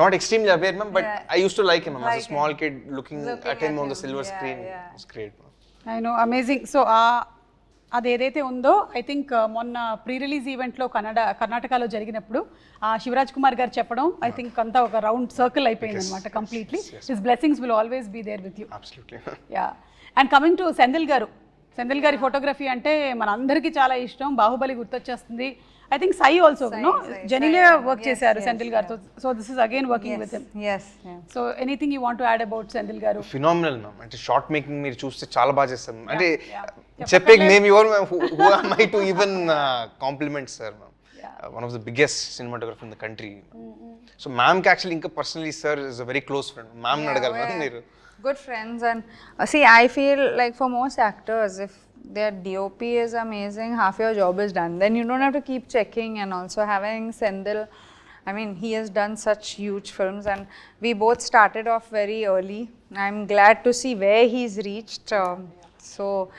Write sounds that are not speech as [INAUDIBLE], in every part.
not extremely aware, ma'am, but Yeah. I used to like him, ma'am. As Like a small kid, looking, Looking at him at on the him. silver Yeah, screen, yeah. it was great, ma'am. I know amazing so ah అది ఏదైతే ఉందో I think మొన్న pre release ఈవెంట్లో కన్నడ కర్ణాటకలో జరిగినప్పుడు ఆ శివరాజ్ కుమార్ గారు చెప్పడం ఐ థింక్ అంతా ఒక రౌండ్ సర్కిల్ అయిపోయింది అనమాట completely his blessings will always be there with you Absolutely. Yeah and coming to Senthil గారు సెందిల్ గారి ఫోటోగ్రఫీ అంటే మన అందరికీ చాలా ఇష్టం. Baahubali గుర్తొచ్చేస్తుంది. I think Sye also no Genelia work చేశారు సెందిల్ గారితో. So this is again working with him yes yeah. So anything you want to add about Senthil గారు ఫినామినల్ మ్యామ్ అంటే షార్ట్ మేకింగ్ మీరు చూస్తే చాలా బాగా చేస్తాం అంటే. చెప్పే మేము ఎవరు who am I to even compliment sir ma'am one of the biggest cinematographer in the country so మ్యామ్కి actually ఇంకా personally sir is a very close friend ma'am అడగాలి మ్యామ్ మీరు. Good friends. And uh, see i feel like for most actors if their dop is amazing half your job is done. Then you don't have to keep checking and also having sendil. I mean he has done such huge films and we both started off very early. I'm glad to see where he's reached. Um, so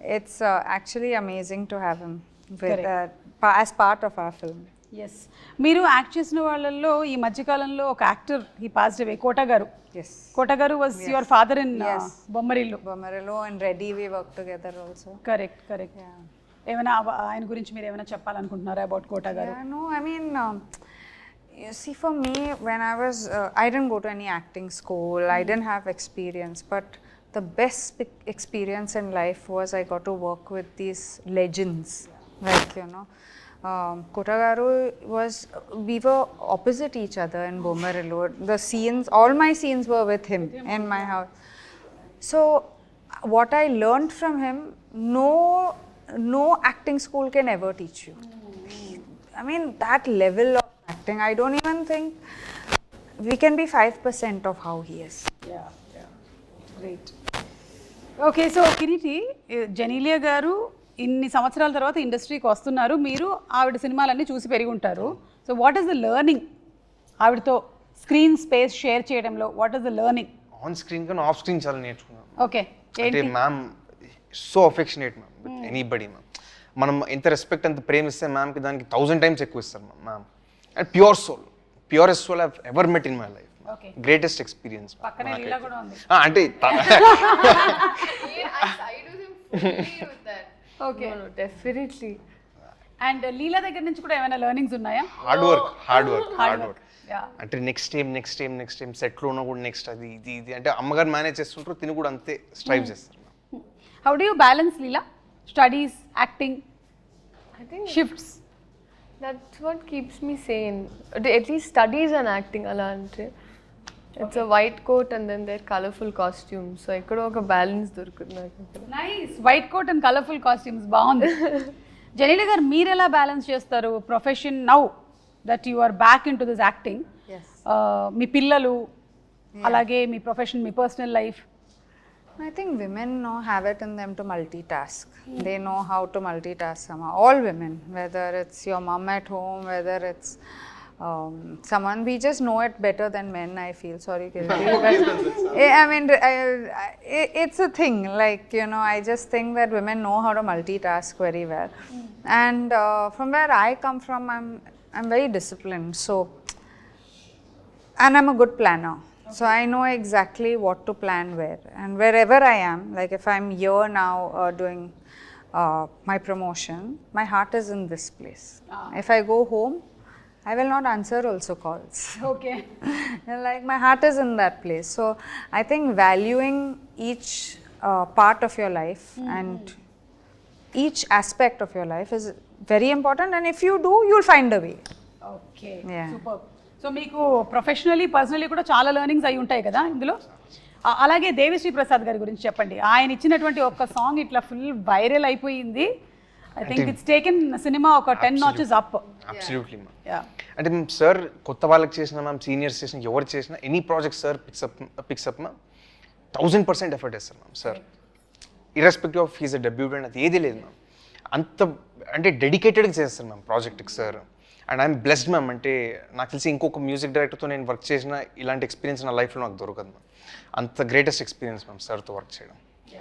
it's uh, actually amazing to have him with, uh, pa- as part of our film yes మీరు act చేసిన వాళ్ళల్లో ఈ మధ్యకాలంలో ఒక actor ఈ positive అయ్యి కోటగారు కోట గారు was your father in బొమ్మరిలో బొమ్మరిలో and Ready we work together also correct correct ఏమైనా ఆయన గురించి మీరు ఏమైనా చెప్పాలనుకుంటున్నారా about Kota no I mean see for me when I was I didn't go to any acting school I didn't have experience but the best experience in life was I got to work with these legends like you know um, was, we were opposite each other in Bomarello. The scenes, all my scenes were with him in my house. So, what I learned from him, no, no acting school can ever teach you. I mean, that level of acting, I don't even think we can be 5% of how he is. Yeah, yeah. Great. Okay, so Kiriti, uh, Janilia Garu ఇన్ని సంవత్సరాల తర్వాత ఇండస్ట్రీకి వస్తున్నారు. మీరు ఆవిడ సినిమాలన్నీ చూసి పెరిగి ఉంటారు. So what is the learning ఆవిడతో స్క్రీన్ స్పేస్ షేర్ చేయడంలో what is the learning on screen కానీ ఆఫ్ స్క్రీన్ చాలా నేర్చుకున్నాను. ఓకే అంటే ma'am so affectionate ma'am with anybody ma'am మనం ఎంత రెస్పెక్ట్ ఎంత ప్రేమ ఇస్తే మ్యామ్కి దానికి థౌసండ్ టైమ్స్ ఎక్కువ ఇస్తారు ma'am ma'am and pure soul purest soul I ever met in my life okay greatest experience పక్కనే లీలా కూడా ఉంది. అంటే [LAUGHS] [LAUGHS] [LAUGHS] ఓకే. Definitely. అండ్ లీలా దగ్గర నుంచి కూడా ఏమైనా లెర్నింగ్స్ ఉన్నాయా? Hard work hard work hard work yeah అంటే next time next time next time సెట్లో ఉన్న కూడా నెక్స్ట్ అది ఇది ఇది. అంటే అమ్మగారు మేనేజ్ చేస్తుంటారు తిని కూడా అంతే స్ట్రైవ్ చేస్తారు. How do you balance Leela studies acting I think shifts keeps me sane. At at least studies and acting అలా అంటే. It's a white coat and then there colourful costume so ఎక్కడో ఒక balance దొరుకుతుంది నాకు nice white coat and colourful costumes బాగుంది. [LAUGHS] జనీల గారు మీరు ఎలా బ్యాలెన్స్ చేస్తారు profession now that you are back in to this acting Yes. మీ పిల్లలు అలాగే మీ profession me personal life I think women know have it in them to multitask. They know how to multitask. Somehow. All women, whether it's your mom at home, whether it's um, someone, we just know it better than men. I feel sorry, Kirti, [LAUGHS] but I I mean, I, I, it's a thing. Like you know, I just think that women know how to multitask very well. And uh, from where I come from, I'm I'm very disciplined. So and I'm a good planner. So I know exactly what to plan where. And wherever I am, like if I'm here now uh, doing uh, my promotion, my heart is in this place. If I go home, I will not answer also calls. Okay And, like my heart is in that place. So I think valuing each uh, part of your life and each aspect of your life is very important. And if you do, you'll find a way. Okay Yeah. Super so మీకు professionally personally కూడా చాలా learnings అయి ఉంటాయి కదా ఇందులో అలాగే దేవిశ్రీ ప్రసాద్ గారి గురించి చెప్పండి ఆయన ఇచ్చినటువంటి ఒక సాంగ్ ఇట్లా ఫుల్ వైరల్ అయిపోయింది I think it's taken cinema ఒక ten notches up absolutely ma'am yeah అంటే మేము సార్ కొత్త వాళ్ళకి చేసిన మ్యామ్ సీనియర్స్ చేసిన ఎవరు చేసినా any project sir pickup pickup ma'am thousand percent effort వేస్తారు ma'am sir irrespective of fees debutant అది ఏది లేదు మ్యామ్ అంత అంటే డెడికేటెడ్గా చేస్తారు మ్యామ్ ప్రాజెక్ట్కి sir and I'm blessed ma'am అంటే నాకు తెలిసి ఇంకొక మ్యూజిక్ డైరెక్టర్తో నేను వర్క్ చేసిన ఇలాంటి ఎక్స్పీరియన్స్ నా లైఫ్లో నాకు దొరకదు మ్యామ్ అంత గ్రేటెస్ట్ ఎక్స్పీరియన్స్ మ్యామ్ సార్తో వర్క్ చేయడం.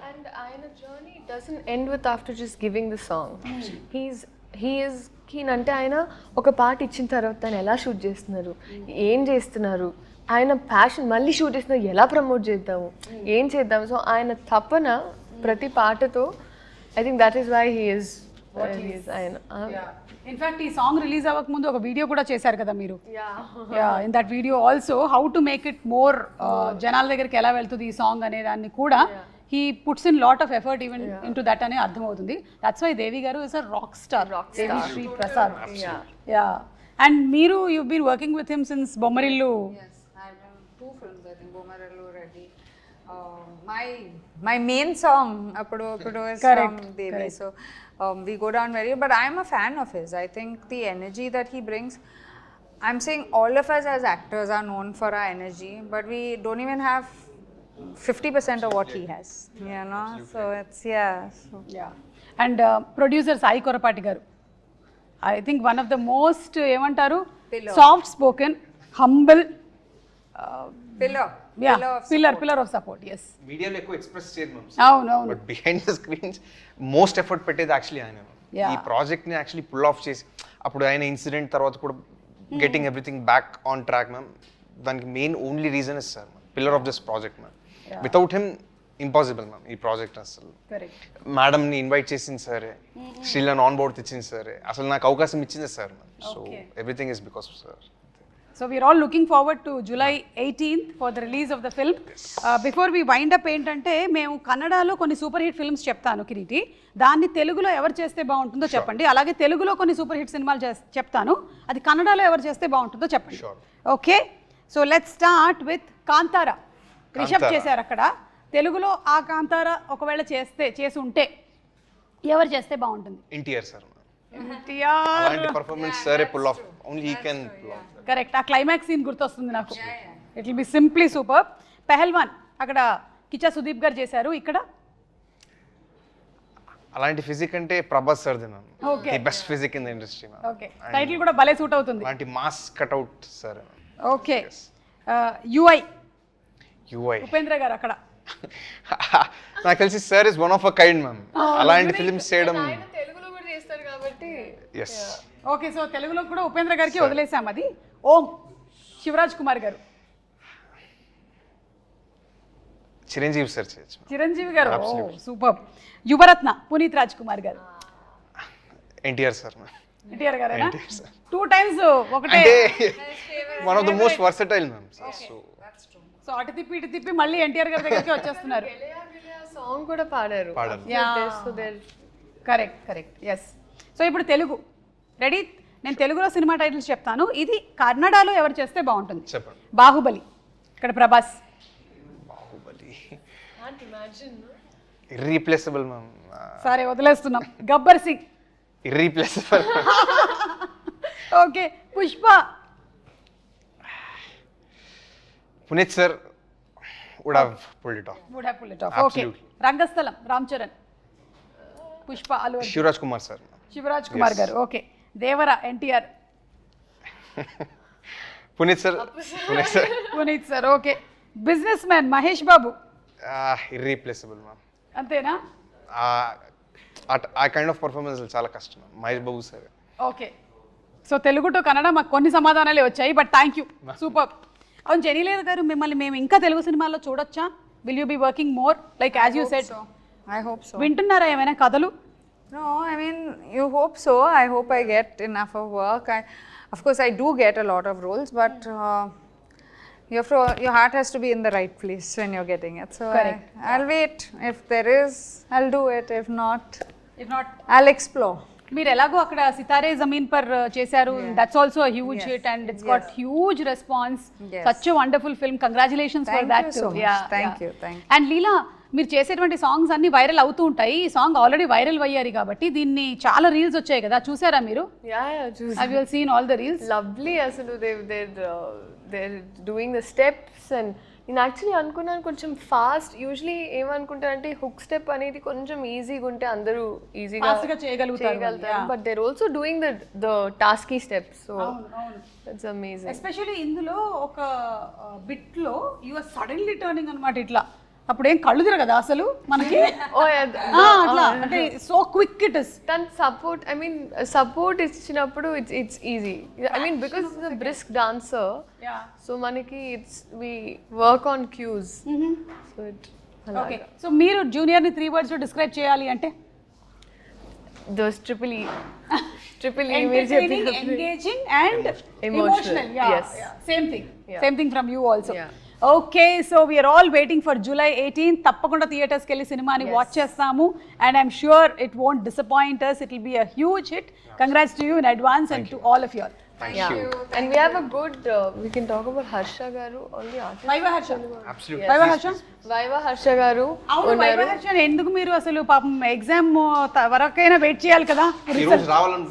And ఆయన journey doesn't end with after just giving the song. He's he is keen. అంటే ఆయన ఒక పాట ఇచ్చిన తర్వాత తను ఎలా షూట్ చేస్తున్నారు? ఏం చేస్తున్నారు? ఆయన ప్యాషన్ మళ్ళీ షూట్ చేసిన ఎలా ప్రమోట్ చేద్దాము? ఏం చేద్దాము? సో ఆయన తపన ప్రతి పాటతో I think that is why he is ఆయన. ఇన్ఫాక్ట్ ఈ సాంగ్ రిలీజ్ అవ్వక ముందు ఒక వీడియో కూడా చేశారు కదా మీరు? In that video also how to make it more జనాల దగ్గరికి ఎలా వెళ్తుంది ఈ సాంగ్ అనే దాన్ని కూడా he puts in lot of effort even in to that అనే అర్థమవుతుంది that's why Devi garu is a rock star Devi Sri Prasad yeah and మీరు you been working with him since Bommarillu Yes, I've done two films, I think, Bomarallu Reddy. Uh, my my main song, Appudu Appudu, is Correct, from Devi. So um, we go down very, but I'm a fan of his. I think the energy that he brings. I'm saying all 50% of what he has. You know, so it's yeah. So. Yeah and producer Sai Korapati garu I think one of the most ఏమంటారు Pillar. Soft spoken humble Pillar. Pillar of pillar pillar of support yes మీడియాలో ఎక్కువ express చేయరు ma'am అవును అవును but behind the screens most effort పెట్టేది actually ఆయన Yeah. ఈ ప్రాజెక్ట్ని యాక్చువల్లీ పుల్ ఆఫ్ చేసి అప్పుడు ఆయన ఇన్సిడెంట్ తర్వాత కూడా getting everything back on track ma'am దానికి main only reason is sir pillar of this project ma'am without him impossible ma'am ఈ ప్రాజెక్ట్ అసలు. కరెక్ట్ మేడంని ఇన్వైట్ చేసింది సరే. శ్రీలను ఆన్ బోర్డ్ తెచ్చింది సరే. అసలు నాకు అవకాశం ఇచ్చింది sir ma'am so. Everything is because of sir so we're all looking forward to July eighteenth for the release of the film before we wind up ఏంటంటే మేము కన్నడలో కొన్ని సూపర్ హిట్ ఫిల్మ్స్ చెప్తాను కిరీటి. దాన్ని తెలుగులో ఎవరు చేస్తే బాగుంటుందో చెప్పండి. అలాగే తెలుగులో కొన్ని సూపర్ హిట్ సినిమాలు చెప్తాను. అది కన్నడలో ఎవరు చేస్తే బాగుంటుందో చెప్పండి. Okay so let start with Kantara Rishab. చేశారు అక్కడ తెలుగులో ఆ కాంతారా ఒకవేళ చేస్తే చేసి ఉంటే ఎవరు చేస్తే బాగుంటుంది? ఎన్టీఆర్ సార్. ఎన్టీఆర్. అలాంటి పర్ఫార్మెన్స్ సరే pull off only he can pull off correct ఆ క్లైమాక్స్ సీన్ గుర్తొస్తుంది నాకు. It will be simply super Pailwaan అక్కడ కిచా సుదీప్ గారు చేశారు. ఇక్కడ? అలాంటి ఫిజిక్ అంటే Prabhas Okay. The best physique in the industry okay title కూడా భలే సూట్ అవుతుంది. అలాంటి mass cutout sir. Okay UI UI. Upendra garu అక్కడ. [LAUGHS] నాకు తెలిసి sir is one of a kind ma'am అలాంటి ఫిల్మ్స్ చేయడం ఆయన తెలుగులో కూడా చేస్తారు కాబట్టి. ఎస్ ఓకే సో తెలుగులో కూడా ఉపేంద్ర గారికి వదిలేసాం అది. ఓం శివరాజ్ కుమార్ గారు. చిరంజీవి సార్ చేయొచ్చు చిరంజీవి గారు? సూపర్ యువరత్న పునీత్ రాజ్ కుమార్ గారు ఎన్టీఆర్ సార్ ఎన్టీఆర్ గారేనా? టూ టైమ్స్ ఒకటే. One of the most versatile ma'am so so అటు తిప్పి ఇటు తిప్పి మళ్ళీ ఎన్టీఆర్ గారి దగ్గరికి వచ్చేస్తున్నారు. [LAUGHS] సాంగ్ కూడా పాడారు. పాడారు. So there correct correct. Yes so ఇప్పుడు తెలుగు. రెడీ నేను తెలుగులో సినిమా టైటిల్స్ చెప్తాను. ఇది కన్నడలో ఎవరు చేస్తే బాగుంటుంది? చెప్పండి. బాహుబలి. ఇక్కడ ప్రభాస్. బాహుబలి. మ్యామ్ సరే వదిలేస్తున్నాం. Gabbar Singh. Irreplaceable okay [LAUGHS] Pushpa. Puneeth sir would have pulled it off would have pull it off okay. Rangasthalam Ram Charan. Pushpa Allu Arjun. Shivaraj Kumar sir Shivaraj Kumar garu. Okay Devara NTR. [LAUGHS] Puneeth sir Puneeth sir Puneeth sir okay businessman Mahesh Babu. Irreplaceable ma'am అంతేనా? ఆ kind of performance చాలా కష్టం Mahesh Babu sir okay so Telugu to Kannada మాకు కొన్ని సమాధానాలే వచ్చాయి but thank you super అవును జెనీలేర్ గారు మిమ్మల్ని మేము ఇంకా తెలుగు సినిమాల్లో చూడొచ్చా will you be working more like as you set I hope so. వింటున్నారా ఏమైనా కథలు No, I mean, you hope so. I hope I get enough of work. I, of course, I do get a lot of roles, but uh, you have to, your heart has to be in the right place when you're getting it. So Correct. I, I'll wait. If there is, I'll do it. If not, if not I'll explore. మీరు ఎలాగో అక్కడ Sitaare Zameen Par uh, చేశారు. That's also huge hit and it's got huge response. Such wonderful film congratulations for that thank you. And Leela మీరు చేసేటువంటి songs అన్ని viral అవుతూ ఉంటాయి. ఈ సాంగ్ ఆల్రెడీ వైరల్ అయ్యారు కాబట్టి దీన్ని చాలా రీల్స్ వచ్చాయి కదా. చూసారా మీరు? యా యా చూసి. I will seen all the reels lovely అసలు. They they're they're doing the steps and నేను యాక్చువల్లీ అనుకున్నాను కొంచెం ఫాస్ట్ యూజువలీ ఏమనుకుంటానంటే హుక్ స్టెప్ అనేది కొంచెం ఈజీగా ఉంటే అందరూ ఈజీగా Fast గా చేయగలుగుతారు వాళ్ళు, yeah. But they're also doing the the tasky steps so it's amazing especially ఇందులో ఒక బిట్లో యువర్ సడన్లీ టర్నింగ్ అనమాట ఇట్లా. అప్పుడు ఏం కళ్ళు తిరగదా అసలు మనకి? [LAUGHS] అట్లా. అంటే సో క్విక్ ఇట్ ఇస్ దాని సపోర్ట్ ఐ మీన్ సపోర్ట్ ఇచ్చినప్పుడు it's it's easy I mean because is brisk dancer so మనకి it's we work on cues so it okay so మీరు జూనియర్ని త్రీ వర్డ్స్లో డిస్క్రైబ్ చేయాలి అంటే? దోస్ ట్రిపుల్ ఈ ట్రిపుల్ ఈ మీరు చెప్పినప్పుడు. Engaging and emotional yes. Same thing. Same thing from you also. Okay so we're all waiting for July eighteen తప్పకుండా థియేటర్స్కి వెళ్ళి సినిమాని వాచ్ చేస్తాము. And I'm sure it won't disappoint us it will be a huge hit congrats to you in advance and to all of your Yeah. And we have a good, uh, we can talk about Harsha Garu, all the artists. Viva Harsha Absolutely. Viva Harsha Vaiva Harsha Garu. అవును వైవ హర్ష ఎందుకు మీరు అసలు పాపం exam వరకైనా wait చేయాలి కదా?